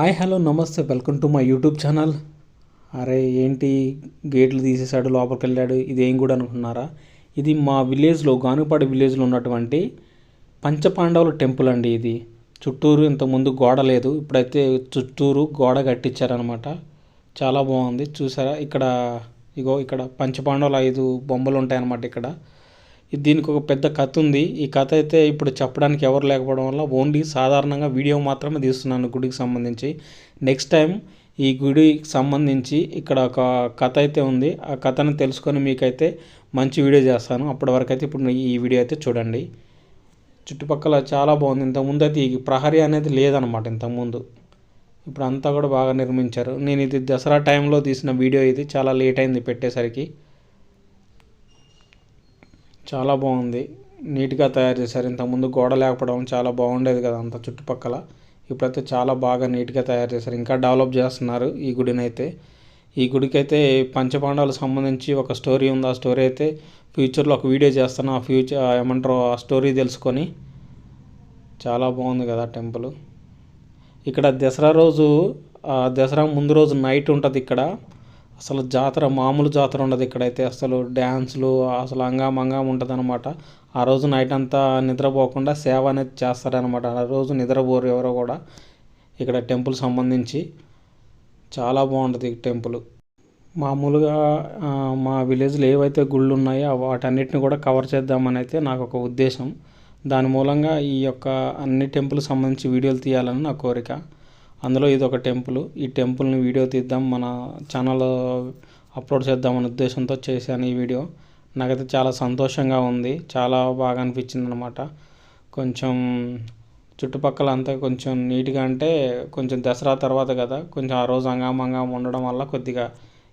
Hi hello నమస్తే welcome to my YouTube channel. అరే ఏంటి? గేట్లు తీసేసాడు లోపలికి వెళ్ళాడు ఇదేం కూడా అనుకున్నారా ఇది మా విలేజ్లో గానుపాడు విలేజ్లో ఉన్నటువంటి పంచపాండవుల టెంపుల్ అండి ఇది. చుట్టూరు ఇంతకుముందు గోడ లేదు ఇప్పుడైతే చుట్టూరు గోడ కట్టించారనమాట చాలా బాగుంది చూసారా? ఇక్కడ ఇగో ఇక్కడ పంచపాండవుల ఐదు బొమ్మలు ఉంటాయన్నమాట ఇక్కడ. దీనికి ఒక పెద్ద కథ ఉంది. ఈ కథ అయితే ఇప్పుడు చెప్పడానికి ఎవరు లేకపోవడం వల్ల ఓన్లీ సాధారణంగా వీడియో మాత్రమే తీస్తున్నాను గుడికి సంబంధించి. నెక్స్ట్ టైం ఈ గుడికి సంబంధించి ఇక్కడ ఒక కథ అయితే ఉంది. ఆ కథను తెలుసుకొని మీకైతే మంచి వీడియో చేస్తాను. అప్పటి వరకు అయితే ఇప్పుడు ఈ వీడియో అయితే చూడండి. చుట్టుపక్కల చాలా బాగుంది. ఇంతకుముందు అయితే ఈ ప్రహరీ అనేది లేదనమాట ఇంతకుముందు ఇప్పుడు అంతా కూడా బాగా నిర్మించారు. నేను ఇది దసరా టైంలో తీసిన వీడియో ఇది. చాలా లేట్ అయింది పెట్టేసరికి. చాలా బాగుంది. నీట్గా తయారు చేశారు. ఇంతకుముందు గోడ లేకపోవడం చాలా బాగుండేది కదా అంత చుట్టుపక్కల. ఇప్పుడైతే చాలా బాగా నీట్గా తయారు చేశారు. ఇంకా డెవలప్ చేస్తున్నారు ఈ గుడినైతే. ఈ గుడికి అయితే పంచపాండవులకు సంబంధించి ఒక స్టోరీ ఉంది. ఆ స్టోరీ అయితే ఫ్యూచర్లో ఒక వీడియో చేస్తాను. ఆ ఫ్యూచర్ ఏమంటారో ఆ స్టోరీ తెలుసుకొని చాలా బాగుంది కదా టెంపుల్. ఇక్కడ దసరా రోజు దసరా ముందు రోజు నైట్ ఉంటుంది ఇక్కడ. అసలు జాతర మామూలు జాతర ఉండదు ఇక్కడైతే. అసలు డ్యాన్స్లు అసలు అంగామంగా ఉంటుంది అనమాట ఆ రోజు నైట్ అంతా నిద్రపోకుండా సేవ అనేది చేస్తారనమాట ఆ రోజు నిద్రపోరు ఎవరో కూడా. ఇక్కడ టెంపుల్ సంబంధించి చాలా బాగుంటుంది టెంపుల్. మామూలుగా మా విలేజ్లో ఏవైతే గుళ్ళు ఉన్నాయో వాటన్నిటిని కూడా కవర్ చేద్దామని అయితే నాకు ఒక ఉద్దేశం. దాని మూలంగా ఈ యొక్క అన్ని టెంపుల్ సంబంధించి వీడియోలు తీయాలని నా కోరిక. అందులో ఇది ఒక టెంపుల్. ఈ టెంపుల్ని వీడియో తీద్దాం. మన ఛానల్లో అప్లోడ్ చేద్దామనే ఉద్దేశంతో చేశాను ఈ వీడియో. నాకైతే చాలా సంతోషంగా ఉంది. చాలా బాగా అనిపించింది అనమాట కొంచెం చుట్టుపక్కల అంతా కొంచెం నీట్గా అంటే కొంచెం దసరా తర్వాత కదా కొంచెం ఆ రోజు అంగామంగా ఉండడం వల్ల కొద్దిగా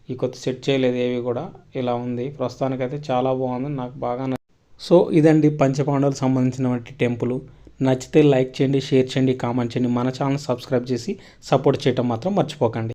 ఈ కొత్త సెట్ చేయలేదు ఏవి కూడా. ఇలా ఉంది. ప్రస్తుతానికైతే చాలా బాగుంది. నాకు బాగా సో ఇదండి పంచపాండవులకు సంబంధించినటువంటి టెంపుల్. నచ్చితే లైక్ చేయండి షేర్ చేయండి కామెంట్ చేయండి. మన ఛానల్ సబ్స్క్రైబ్ చేసి సపోర్ట్ చేయటం మాత్రం మర్చిపోకండి.